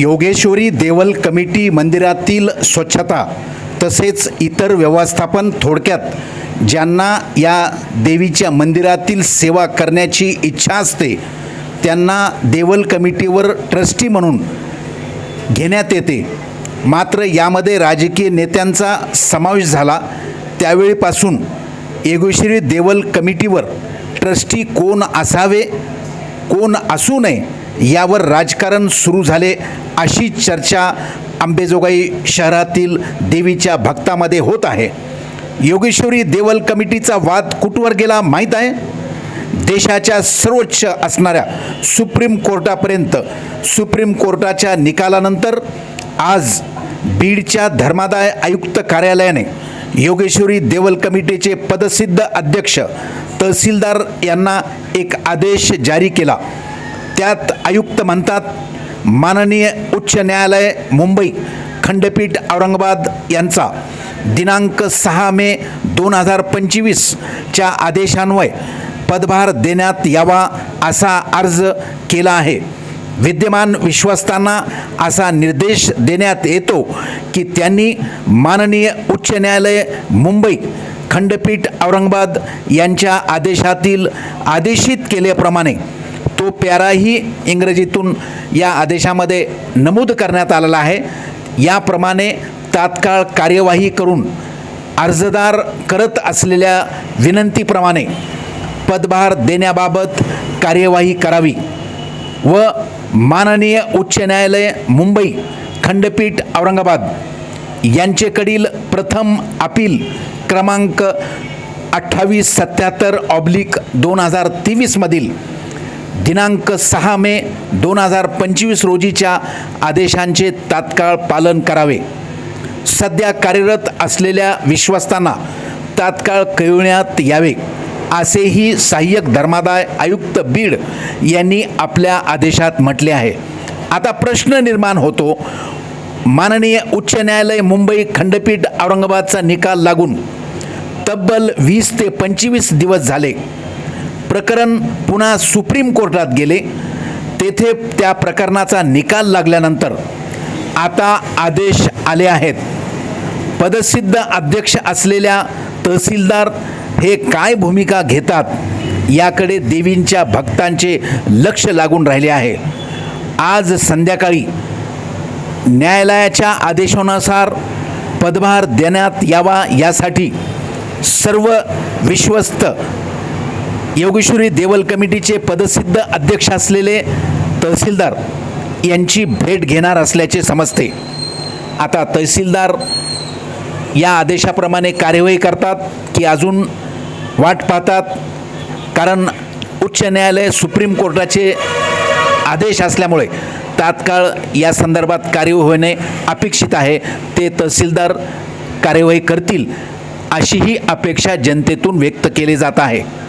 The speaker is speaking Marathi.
योगेश्वरी देवल कमिटी मंदिरातील स्वच्छता तसेच इतर व्यवस्थापन थोडक्यात ज्यांना या देवीच्या मंदिरातील सेवा करण्याची इच्छा असते त्यांना देवल कमिटीवर ट्रस्टी म्हणून घेण्यात येते. मात्र यामध्ये राजकीय नेत्यांचा समावेश झाला. त्यावेळीपासून योगेश्वरी देवल कमिटीवर ट्रस्टी कोण असावे कोण असू नये यावर राजकारण सुरू झाले अशी चर्चा अंबेजोगाई शहरातील देवीच्या भक्तामध्ये होत आहे. योगेश्वरी देवल कमिटीचा वाद कुठवर गेला माहीत आहे? देशाच्या सर्वोच्च असणाऱ्या सुप्रीम कोर्टापर्यंत सुप्रीम कोर्टाच्या निकालानंतर आज बीडच्या धर्मादाय आयुक्त कार्यालयाने योगेश्वरी देवल कमिटीचे पदसिद्ध अध्यक्ष तहसीलदार यांना एक आदेश जारी केला. त्यात आयुक्त म्हणतात माननीय उच्च न्यायालय मुंबई खंडपीठ औरंगाबाद यांचा दिनांक सहा मे दोन हजार पंचवीसच्या आदेशान्वये पदभार देण्यात यावा असा अर्ज केला आहे. विद्यमान विश्वस्तांना असा निर्देश देण्यात येतो की त्यांनी माननीय उच्च न्यायालय मुंबई खंडपीठ औरंगाबाद यांच्या आदेशातील आदेशित केल्याप्रमाणे तो प्याराही इंग्रजीतून या आदेशामध्ये नमूद करण्यात आलेला आहे. याप्रमाणे तात्काळ कार्यवाही करून अर्जदार करत असलेल्या विनंतीप्रमाणे पदभार देण्याबाबत कार्यवाही करावी व माननीय उच्च न्यायालय मुंबई खंडपीठ औरंगाबाद यांचेकडील प्रथम अपील क्रमांक अठ्ठावीस सत्याहत्तर ऑब्लिक दोन हजार तेवीसमधील दिनांक सहा मे दोन हजार पंचवीस रोजीच्या आदेशांचे तात्काळ पालन करावे. सध्या कार्यरत असलेल्या विश्वस्तांना तात्काळ कळविण्यात यावे असेही सहाय्यक धर्मादाय आयुक्त बीड यांनी आपल्या आदेशात म्हटले आहे. आता प्रश्न निर्माण होतो. माननीय उच्च न्यायालय मुंबई खंडपीठ औरंगाबादचा निकाल लागून तब्बल वीस ते पंचवीस दिवस झाले. प्रकरण पुन्हा सुप्रीम कोर्टात गेले. तेथे त्या प्रकरणाचा निकाल लागल्यानंतर आता आदेश आले आहेत. पदसिद्ध अध्यक्ष असलेल्या तहसीलदार हे काय भूमिका घेतात याकडे देवींच्या भक्तांचे लक्ष लागून राहिले आहे. आज संध्याकाळी न्यायालयाच्या आदेशानुसार पदभार देण्यात यावा यासाठी सर्व विश्वस्त योगेश्वरी देवल कमिटीचे पदसिद्ध अध्यक्ष असलेले तहसीलदार यांची भेट घेणार असल्याचे समजते. आता तहसीलदार या आदेशाप्रमाणे कार्यवाही करतात की अजून वाट पाहतात. कारण उच्च न्यायालय सुप्रीम कोर्टाचे आदेश असल्यामुळे तात्काळ या संदर्भात कार्यवाही होणे अपेक्षित आहे. ते तहसीलदार कार्यवाही करतील अशीही अपेक्षा जनतेतून व्यक्त केली जात आहे.